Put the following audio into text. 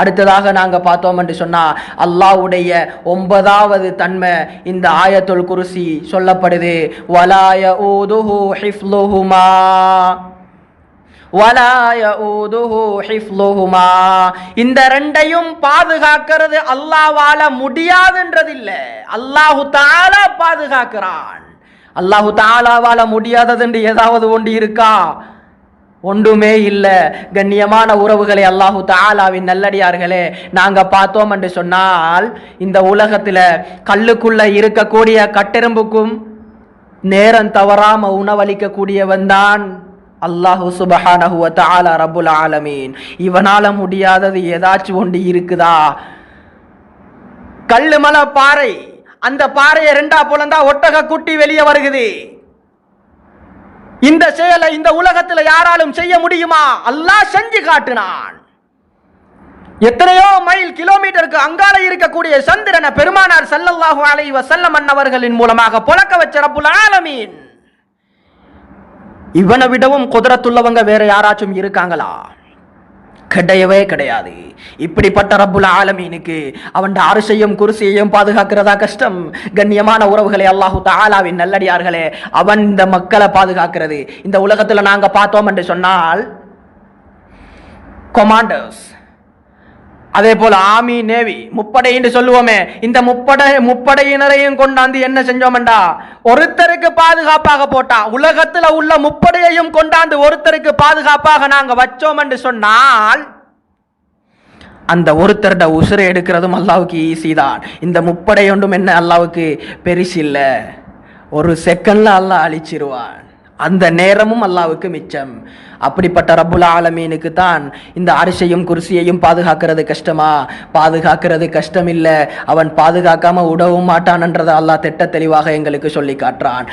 அடுத்ததாக நாங்க பார்த்தோம் என்று சொன்னா அல்லாஹ்வுடைய ஒன்பதாவது தன்மை இந்த ஆயத்துல் குருசி சொல்லப்படுது. வலாய ஊதுஹு ஹிஃப்லுஹுமா. வலாய இந்த ரெண்டையும் பாதுகாக்கிறது அல்லாவால முடியாதுன்றது இல்ல அல்லாஹு தாலா பாதுகாக்கிறான். அல்லாஹு தாலாவால முடியாதது என்று ஏதாவது ஒன்று இருக்கா? ஒன்றுமே இல்லை. கண்ணியமான உறவுகளை அல்லாஹு தாலாவின் நல்லடியார்களே நாங்கள் பார்த்தோம் என்று சொன்னால் இந்த உலகத்தில் கல்லுக்குள்ள இருக்கக்கூடிய கட்டெரும்புக்கும் நேரம் தவறாம உணவளிக்கக்கூடியவன் தான் அல்லாஹு சுபஹானஹு வ ரபுல் ஆலமீன். இவனால் முடியாதது ஏதாச்சும் ஒன்று இருக்குதா? கல்லு மலை பாறை. அந்த பாறையை ரெண்டா புலந்தா ஒட்டக குட்டி வெளியே வருகுது. இந்த செயலை இந்த உலகத்துல யாராலும் செய்ய முடியுமா? அல்லாஹ் செஞ்சு காட்டினான். எத்தனையோ மைல் கிலோமீட்டருக்கு அங்கால இருக்கக்கூடிய சந்திரனை பெருமானார் சல்லல்லாஹு அலைஹி வஸல்லம் அன்னவர்களின் மூலமாக புழக்க வச்ச ரப்புல் ஆலமீன். இவனை விடவும் குதிரத்துள்ளவங்க வேற யாராச்சும் இருக்காங்களா? கிடையவே கிடையாது. இப்படிப்பட்ட ரப்புல் ஆலமீனுக்கு அவன் அரிசையும் குருசியையும் பாதுகாக்கிறதா கஷ்டம்? கண்ணியமான உறவுகளை அல்லாஹு தாலாவின் நல்லடியார்களே அவன் இந்த மக்களை பாதுகாக்கிறது. இந்த உலகத்துல நாங்க பார்த்தோம் என்று சொன்னால் கொமாண்டர்ஸ் அதே போல ஆமி நேவி. முப்படை என்று சொல்லுவோமே இந்த முப்படை முப்படையினரையும் கொண்டாந்து என்ன செஞ்சோம்டா ஒருத்தருக்கு பாதுகாப்பாக போட்டா உலகத்துல உள்ள முப்படையையும் கொண்டாந்து ஒருத்தருக்கு பாதுகாப்பாக நாங்க வச்சோம் என்று சொன்னால் அந்த ஒருத்தர்ட உசுரை எடுக்கிறதும் அல்லாவுக்கு ஈஸி தான். இந்த முப்படை ஒன்றும் என்ன அல்லாவுக்கு பெருசு இல்லை ஒரு செகண்ட்ல அல்லாஹ் அழிச்சிருவான். அந்த நேரமும் அல்லாவுக்கு மிச்சம். அப்படிப்பட்ட ரப்புல் ஆலமீனுக்கு தான் இந்த அரிசையும் குருசியையும் பாதுகாக்கிறது கஷ்டமா? பாதுகாக்கிறது கஷ்டம் இல்லை அவன் பாதுகாக்காம உடவும் மாட்டான்ன்றதை அல்லாஹ் திட்ட தெளிவாக எங்களுக்கு சொல்லி காட்டுறான்.